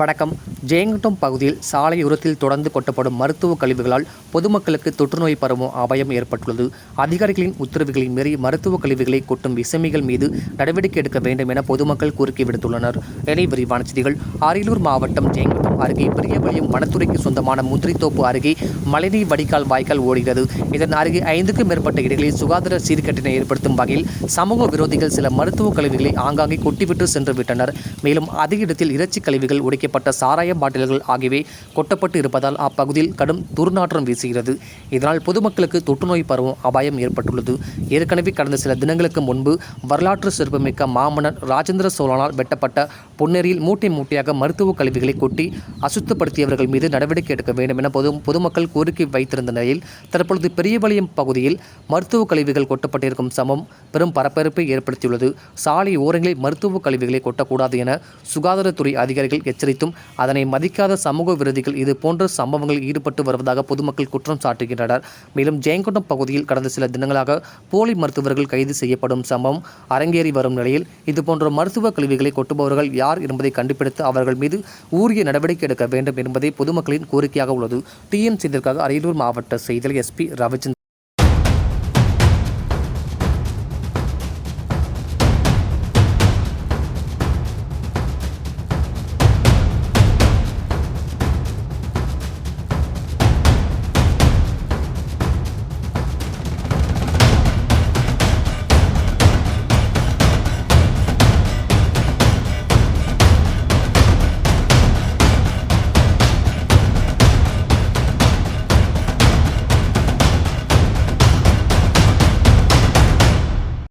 வணக்கம். ஜெயங்குட்டம் பகுதியில் சாலையோரத்தில் தொடர்ந்து கொட்டப்படும் மருத்துவ கழிவுகளால் பொதுமக்களுக்கு தொற்றுநோய் பரவும் அபாயம் ஏற்பட்டுள்ளது. அதிகாரிகளின் உத்தரவுகளை மீறி மருத்துவ கழிவுகளை கொட்டும் விசமிகள் மீது நடவடிக்கை எடுக்க வேண்டும் என பொதுமக்கள் கோரிக்கை விடுத்துள்ளனர். இணை விரிவான செய்திகள். அரியலூர் மாவட்டம் ஜெயங்குட்டம் அருகே பெரியபாளையம் வனத்துறைக்கு சொந்தமான முந்திரித்தோப்பு அருகே மழைநீர் வடிகால் வாய்க்கால் ஓடுகிறது. இதன் அருகே ஐந்துக்கும் மேற்பட்ட இடங்களில் சுகாதார சீர்கட்டினை ஏற்படுத்தும் வகையில் சமூக விரோதிகள் சில மருத்துவ கழிவுகளை ஆங்காங்கே கொட்டிவிட்டு சென்று விட்டனர். மேலும் அதிக இடத்தில் இறைச்சி கழிவுகள் உடைக்கப்பட்ட சாராய பாட்டில்கள் ஆகியவை கொட்டப்பட்டு இருப்பதால் அப்பகுதியில் கடும் துர்நாற்றம் வீசுகிறது. இதனால் பொதுமக்களுக்கு தொற்றுநோய் பரவும் அபாயம் ஏற்பட்டுள்ளது. ஏற்கனவே கடந்த சில தினங்களுக்கு முன்பு வரலாற்று சிறப்புமிக்க மாமன்னர் ராஜேந்திர சோழனால் வெட்டப்பட்ட பொன்னேரியில் மூட்டை மூட்டையாக மருத்துவ கழிவுகளை கொட்டி அசுத்தப்படுத்தியவர்கள் மீது நடவடிக்கை எடுக்க வேண்டும் என பொது பொதுமக்கள் கோரிக்கை வைத்திருந்த நிலையில் தற்பொழுது பெரியபாளையம் பகுதியில் மருத்துவ கழிவுகள் கொட்டப்பட்டிருக்கும் சமம் பெரும் பரபரப்பை ஏற்படுத்தியுள்ளது. சாலை ஓரங்களில் மருத்துவ கழிவுகளை கொட்டக்கூடாது என சுகாதாரத்துறை அதிகாரிகள் எச்சரித்தும் அதனை மதிக்காத சமூக விரோதிகள் இது போன்ற சம்பவங்களில் ஈடுபட்டு வருவதாக பொதுமக்கள் குற்றம் சாட்டுகின்றனர். மேலும் ஜெயங்கொண்டம் பகுதியில் கடந்த சில தினங்களாக போலி மருத்துவர்கள் கைது செய்யப்படும் சம்பவம் அரங்கேறி வரும் நிலையில் இதுபோன்ற மருத்துவ கழிவுகளை கொட்டுபவர்கள் யார் என்பதை கண்டுபிடித்து அவர்கள் மீது உரிய நடவடிக்கை எடுக்க வேண்டும் என்பதே பொதுமக்களின் கோரிக்கையாக உள்ளது. டிஎம்சி செய்திற்காக அரியலூர் மாவட்ட செய்தியில் எஸ்பி ரவிச்சந்திரன்.